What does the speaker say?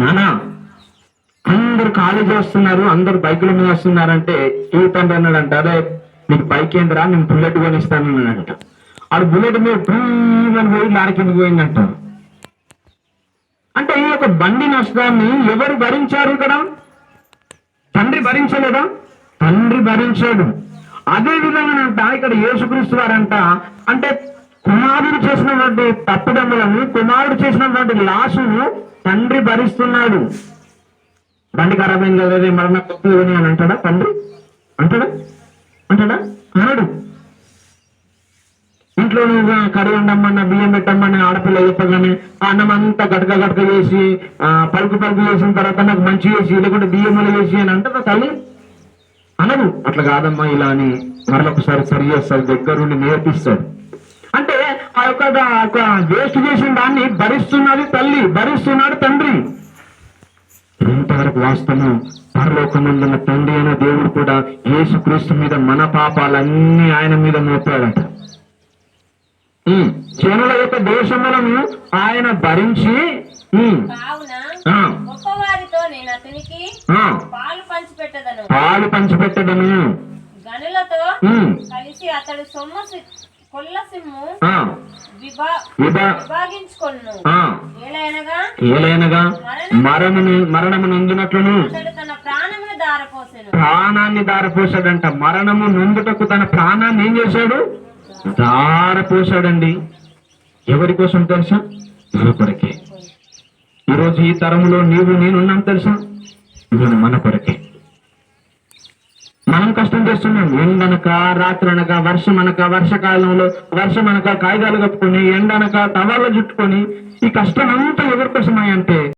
నానా అందరు కాలేజీ వస్తున్నారు అందరు బైకుల మీద వస్తున్నారంటే ఏ తండ్రి అన్నాడంట అదే నీకు బైక్ ఏందిరా నేను బుల్లెట్ కొనిస్తాను అన్నాడంట. ఆడు బుల్లెట్ మీద ప్రీమని పోయి లారీ కిందకి పోయిందంట. అంటే ఈ యొక్క బండి నష్టాన్ని ఎవరు భరించారు ఇక్కడ? తండ్రి భరించలేదా? తండ్రి భరించాడు. అదే విధంగానంట ఇక్కడ యేసుక్రీస్తు వారంట అంటే కుమారుడు చేసినటువంటి తప్పుదమ్ములను కుమారుడు చేసినటువంటి లాసును తండ్రి భరిస్తున్నాడు. బండి ఖరాబ్ అయింది కదా మరణ కొద్ది కొని అని అంటాడా తండ్రి? అంటాడా? అంటాడా? అనడు. ఇంట్లో నువ్వు కర్రీ ఉండమ్మన్నా బియ్యం పెట్టమ్మని ఆడపిల్ల చెప్పగానే అన్నం అంతా గడక గడక చేసి పలుకు పలుకు చేసిన తర్వాత నాకు మంచి చేసి లేకుంటే బియ్యం చేసి అని అంటదా తల్లి? అనదు అట్లా కాదమ్మా ఇలా అని మరొకసారి సరి చేస్తాడు దగ్గరుండి నేర్పిస్తాడు. ఆ యొక్క వేస్ట్ చేసిన దాన్ని భరిస్తున్నది తల్లి భరిస్తున్నాడు తండ్రి. ఇంతవరకు వాస్తవం పరలోకమందున్న తండ్రి అయిన దేవుడు కూడా యేసుక్రీస్తు మీద మన పాపాలన్నీ ఆయన మీద మోపాడట. జనుల యొక్క దోషములను ఆయన భరించి పాలు పంచిపెట్టదను. గనులతో కలిసి అతడు సొమ్ము విభాగించుకొను ఏలైనగా మరణము నొందినట్లును. ప్రాణాన్ని దారపోసాడంట. మరణము నొందుటకు తన ప్రాణాన్ని ఏం చేశాడు? దారపోసాడండి. ఎవరి కోసం తెలుసా? మన కొరకే ఈరోజు ఈ తరములో నీవు నేనున్నాం తెలుసా? నేను మన కొరకే. మనం కష్టం చేస్తున్నాం. ఎండనక రాత్రి అనక వర్షం అనక వర్షకాలంలో వర్షం అనక కాగితాలు కప్పుకొని ఎండనక టవాళ్ళు చుట్టుకొని ఈ కష్టం అంతా ఎవరి అంటే